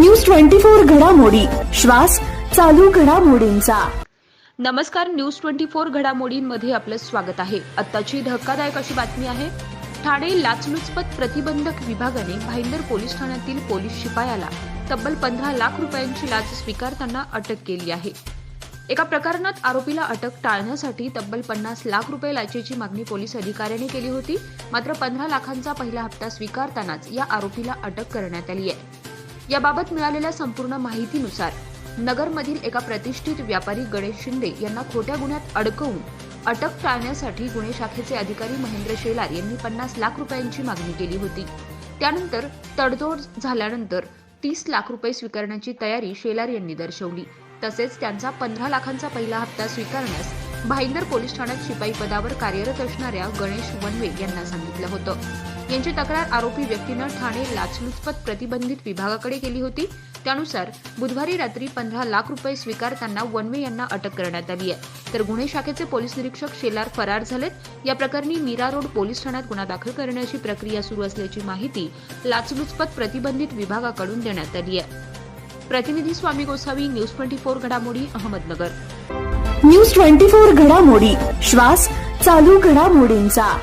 News twenty four घडामोडी. श्वास चालू घडामोडींचा. नमस्कार न्यूज ट्वेंटी फोर घडामोडींमध्ये आपलं स्वागत आहे. आत्ताची धक्कादायक अशी बातमी आहे. ठाणे लाचलुचपत प्रतिबंधक विभागाने भाईंदर पोलीस ठाण्यातील पोलीस शिपायाला तब्बल पंधरा लाख रुपयांची लाच स्वीकारताना अटक केली आहे. एका प्रकरणात आरोपीला अटक टाळण्यासाठी तब्बल पन्नास लाख रुपये लाचेची मागणी पोलीस अधिकाऱ्यांनी केली होती. मात्र पंधरा लाखांचा पहिला हप्ता स्वीकारतानाच या आरोपीला अटक करण्यात आली आहे. याबाबत मिळालेल्या संपूर्ण माहितीनुसार नगरमधील एका प्रतिष्ठित व्यापारी गणेश शिंदे यांना खोट्या गुन्ह्यात अडकवून अटक टाळण्यासाठी गुन्हे शाखेचे अधिकारी महेंद्र शेलार यांनी पन्नास लाख रुपयांची मागणी केली होती. त्यानंतर तडजोड झाल्यानंतर तीस लाख रुपये स्वीकारण्याची तयारी शेलार यांनी दर्शवली. तसेच त्यांचा पंधरा लाखांचा पहिला हप्ता स्वीकारण्यास भाईंदर पोलीस ठाण्यात शिपाई पदावर कार्यरत असणाऱ्या गणेश वनवे यांना सांगितलं होतं. यांची तक्रार आरोपी व्यक्तीनं ठाणे लाचलुचपत प्रतिबंधित विभागाकडे केली होती. त्यानुसार बुधवारी रात्री पंधरा लाख रुपये स्वीकारताना वनवे यांना अटक करण्यात आली आहे. तर गुन्हे शाखेचे पोलीस निरीक्षक शेलार फरार झालेत. या प्रकरणी मीरा रोड पोलीस ठाण्यात गुन्हा दाखल करण्याची प्रक्रिया सुरू असल्याची माहिती लाचलुचपत प्रतिबंधित विभागाकडून देण्यात आली आहे. प्रतिनिधी Swami Gosavi news twenty four घडामोडी अहमदनगर. न्यूज ट्वेंटी फोर घडामोडी श्वास चालू घडामोडींचा.